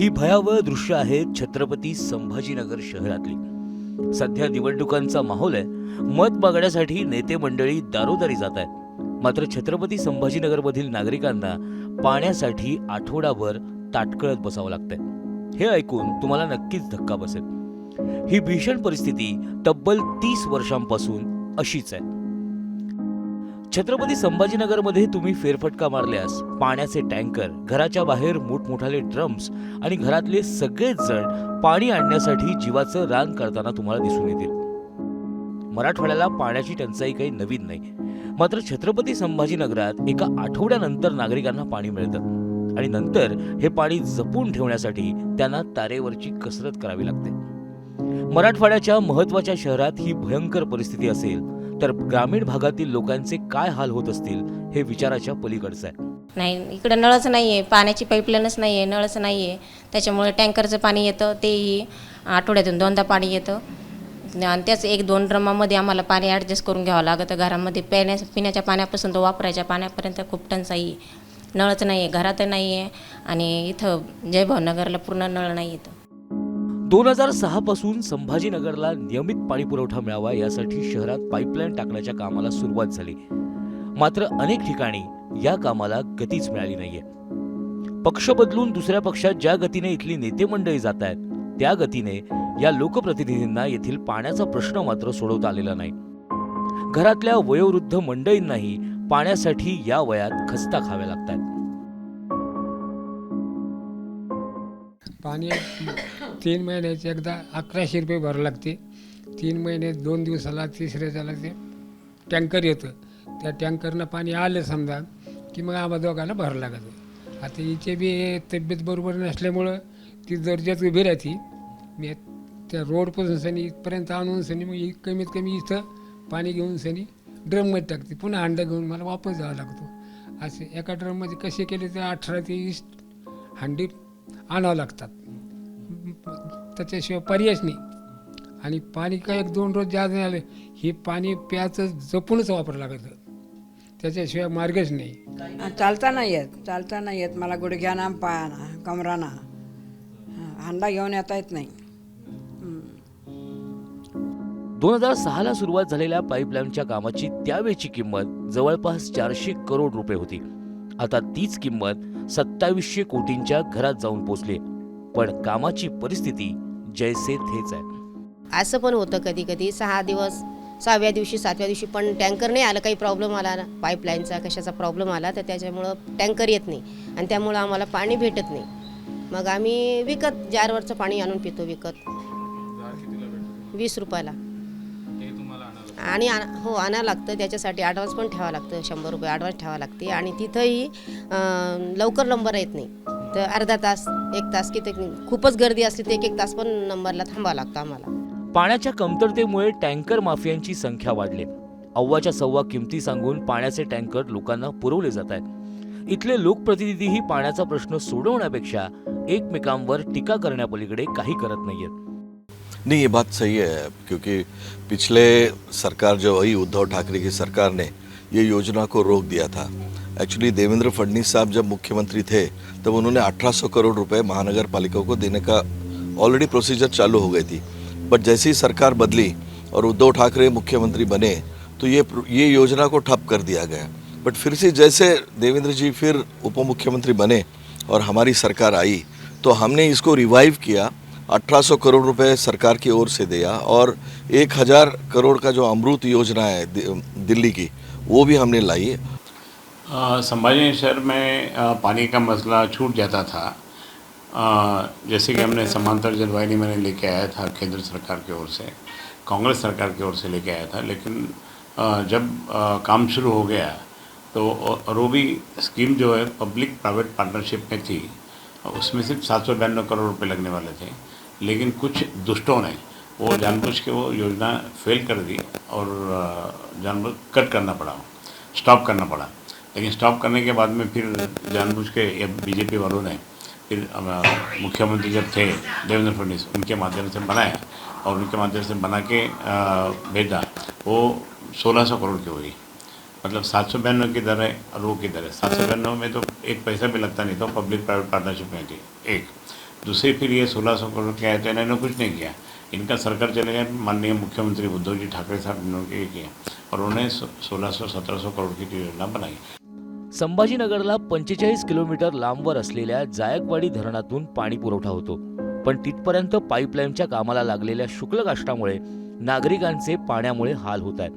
ही भयावह दृश्य आहेत छत्रपती संभाजीनगर शहरातली. सध्या निवडणुकांचा माहोल आहे. मत मागण्यासाठी नेते मंडळी दारोदारी जात आहेत. मात्र छत्रपती संभाजीनगरमधील नागरिकांना पाण्यासाठी आठवडाभर ताटकळत बसावं लागतंय. हे ऐकून तुम्हाला नक्कीच धक्का बसेल. ही भीषण परिस्थिती तब्बल तीस वर्षांपासून अशीच आहे. छत्रपती संभाजीनगरमध्ये तुम्ही फेरफटका मारल्यास पाण्याचे टँकर घराच्या बाहेर मोठमोठाले ड्रम्स आणि घरातले सगळेच जण पाणी आणण्यासाठी जीवाचं रान करताना तुम्हाला दिसून येतील. मराठवाड्याला पाण्याची टंचाई काही नवीन नाही. मात्र छत्रपती संभाजीनगरात एका आठवड्यानंतर नागरिकांना पाणी मिळतं. आणि नंतर हे पाणी जपून ठेवण्यासाठी त्यांना तारेवरची कसरत करावी लागते. मराठवाड्याच्या महत्त्वाच्या शहरात ही भयंकर परिस्थिती असेल. तर ग्रामीण भागातील लोकांचे काय हाल होत असतील हे विचाराच्या पलीकडचं आहे. नाही इकडं नळच नाही आहे पाण्याची पाईपलाईनच नाही आहे नळच नाही आहे त्याच्यामुळे टँकरचं पाणी येतं तेही आठवड्यातून दोनदा पाणी येतं. आणि त्याच एक दोन ड्रमामध्ये आम्हाला पाणी ॲडजस्ट करून घ्यावं लागतं. घरामध्ये पिण्या पिण्याच्या पाण्यापासून तर वापरायच्या पाण्यापर्यंत खूप टंचाई नळच नाही आहे घरात नाही आहे आणि इथं जयभावनगरला पूर्ण नळ नाही येतं दोन हजार सहा पासून संभाजीनगरला नियमित पाणी पुरवठा मिळावा यासाठी शहरात पाईपलाईन टाकण्याच्या कामाला सुरुवात झाली. मात्र अनेक ठिकाणी या कामाला गतीच मिळाली नाहीये. पक्ष बदलून दुसऱ्या पक्षात ज्या गतीने इथली नेते मंडळी जात आहेत त्या गतीने या लोकप्रतिनिधींना येथील पाण्याचा प्रश्न मात्र सोडवता आलेला नाही. घरातल्या वयोवृद्ध मंडळींनाही पाण्यासाठी या वयात खस्ता खाव्या लागतात. पाणी तीन महिन्याचे एकदा अकराशे रुपये भरावं लागते. तीन महिने दोन दिवसाला तिसऱ्याच्याला ते टँकर येतं. त्या टँकरनं पाणी आलं समजा की मग आम्हा दोघांना भरावं लागतं. आता हिचे बी तब्येत बरोबर नसल्यामुळं ती दर्जात उभी राहते. मी त्या रोडपासून सनी इथपर्यंत आणून सनी मग इ- कमीत कमी इथं पाणी घेऊन सनी ड्रममध्ये टाकते. पुन्हा अंडा घेऊन मला वापस जावं लागतो. असे एका ड्रममध्ये कसे केले तर अठरा ते वीस हंडी आणावं लागतात. त्याच्याशिवाय पर्यायच नाही. आणि पाणी काय एक दोन रोज जास्त नाही आलं हे पाणी प्यायचं जपूनच वापरावं लागतं. त्याच्याशिवाय मार्गच नाही. चालता नाही येत चालता नाही येत. मला गुडघ्याना पायाना कमराना. हांडा घेऊन येता येत नाही. दोन हजार सहाला सुरुवात झालेल्या पाईपलाईनच्या कामाची त्यावेळची किंमत जवळपास चारशे करोड रुपये होती. आता तीच किंमत सत्तावीसशे कोटींच्या घरात जाऊन पोचली. पण कामाची परिस्थिती जैसे थेच आहे. असं पण होतं कधी कधी. सहा दिवस सहाव्या दिवशी सातव्या दिवशी पण टँकर नाही आलं काही प्रॉब्लेम आला पाईपलाईनचा कशाचा प्रॉब्लेम आला तर त्याच्यामुळं टँकर येत नाही. आणि त्यामुळं आम्हाला पाणी भेटत नाही. मग आम्ही विकत जारवरचं पाणी आणून पितो विकत. वीस रुपयाला. आणि हो आणावं लागतं. त्याच्यासाठी ॲडव्हान्स पण ठेवावं लागतं शंभर रुपये ॲडव्हान्स ठेवावं लागते. आणि तिथंही लवकर नंबर येत नाही. तर अर्धा तास एक तास किती खूपच गर्दी असली तर एक एक तास पण नंबरला थांबावं लागतं आम्हाला. पाण्याच्या कमतरतेमुळे टँकर माफियांची संख्या वाढली. अव्वाच्या सव्वा किमती सांगून पाण्याचे टँकर लोकांना पुरवले जात आहेत. इथले लोकप्रतिनिधीही पाण्याचा प्रश्न सोडवण्यापेक्षा एकमेकांवर टीका करण्यापलीकडे काही करत नाहीयेत. नहीं ये बात सही है क्योंकि पिछले सरकार जो आई उद्धव ठाकरे की सरकार ने ये योजना को रोक दिया था। एक्चुअली देवेंद्र फडणवीस साहब जब मुख्यमंत्री थे, तब उन्होंने 1800 करोड़ रुपए महानगर पालिका को देने का ऑलरेडी प्रोसीजर चालू हो गई थी। बट जैसे ही सरकार बदली और उद्धव ठाकरे मुख्यमंत्री बने तो ये ये योजना को ठप कर दिया गया। बट फिर से जैसे देवेंद्र जी फिर उप मुख्यमंत्री बने और हमारी सरकार आई तो हमने इसको रिवाइव किया 1800 करोड़ रुपए सरकार की ओर से दिया और 1000 करोड़ का जो अमृत योजना है दिल्ली की वो भी हमने लाई संभाजी शहर में पानी का मसला छूट जाता था। अ, जैसे कि हमने समांतर जलवाहिनी मैंने लेके आया था केंद्र सरकार की ओर से कांग्रेस सरकार की ओर से लेके आया था लेकिन अ, जब अ, काम शुरू हो गया तो और स्कीम जो है पब्लिक प्राइवेट पार्टनरशिप में थी उसमें सिर्फ़ सात सौ बयानवे करोड़ रुपए लगने वाले थे। लेकिन कुछ दुष्टों ने वो जानबूझ के वो योजना फेल कर दी और जानबूझ कट करना पड़ा स्टॉप करना पड़ा। लेकिन स्टॉप करने के बाद में फिर जानबूझ के ये बीजेपी वालों ने फिर मुख्यमंत्री जब थे देवेंद्र फडणवीस उनके माध्यम से बनाया और उनके माध्यम से बना के भेजा वो सोलह सौ करोड़ की हुई। मतलब सात सौ बयानवे की दर है और वो की दर है। सात सौ बयानवे में तो एक पैसा भी लगता नहीं था पब्लिक प्राइवेट पार्टनरशिप में थी एक। दूसरी फिर ये सोलह सौ करोड़ के आए तो इन्होंने कुछ नहीं किया। इनका सरकार चले गए माननीय मुख्यमंत्री उद्धव जी ठाकरे साहब इन्होंने ये किया और उन्होंने सोलह सौ सत्रह सौ करोड़ की योजना बनाई। संभाजीनगरला पंचेचाळीस किलोमीटर लांबवर असलेल्या जायकवाडी धरणातून पाणी पुरवठा होतो. पण तिथपर्यंत पाईपलाईनच्या कामाला लागलेल्या शुक्लकाष्टामुळे नागरिकांचे पाण्यामुळे हाल होत आहेत.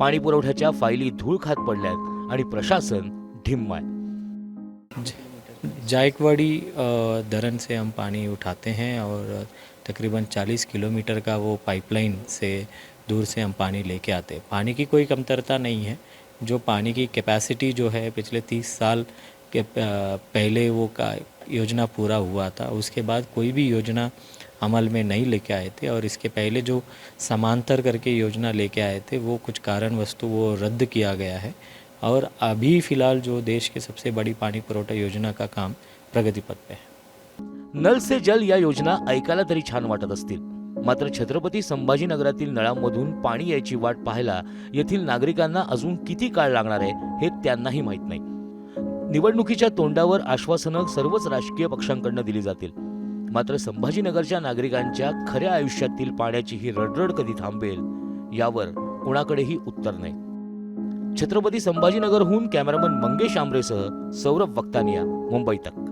पाणी पुरवठ्याच्या फाईली धूळ खात पडल्यात आणि प्रशासन ढिम्म आहे. जायकवाड़ी धरन से हम पानी उठाते हैं और तकरीबन 40 किलोमीटर का वो पाइपलाइन से दूर से हम पानी लेके आते हैं। पानी की कोई कमतरता नहीं है। जो पानी की कैपेसिटी जो है पिछले 30 साल के पहले वो का योजना पूरा हुआ था, उसके बाद कोई भी योजना अमल में नहीं लेके आए थे और इसके पहले जो समांतर करके योजना लेके आए थे, वो कुछ कारण वस्तु वो रद्द किया गया है। और अभी फ़िलहाल जो देश के सबसे बड़ी पानी पुरवठा योजना का काम प्रगति पथ पे है। नल से जल या योजना ऐकायला तरी छान वाटत असतील. मात्र छत्रपती संभाजीनगरातील नळांमधून पाणी यायची वाट पाहायला येथील नागरिकांना अजून किती काळ लागणार आहे हे त्यांनाही माहीत नाही. निवडणुकीच्या तोंडावर आश्वासनं सर्वच राजकीय पक्षांकडनं दिली जातील. मात्र संभाजीनगरच्या नागरिकांच्या खऱ्या आयुष्यातील पाण्याची ही रडरड कधी थांबेल यावर कोणाकडेही उत्तर नाही. छत्रपती संभाजीनगरहून कॅमेरामन मंगेश आमरेसह सौरभ वक्तानिया मुंबई तक.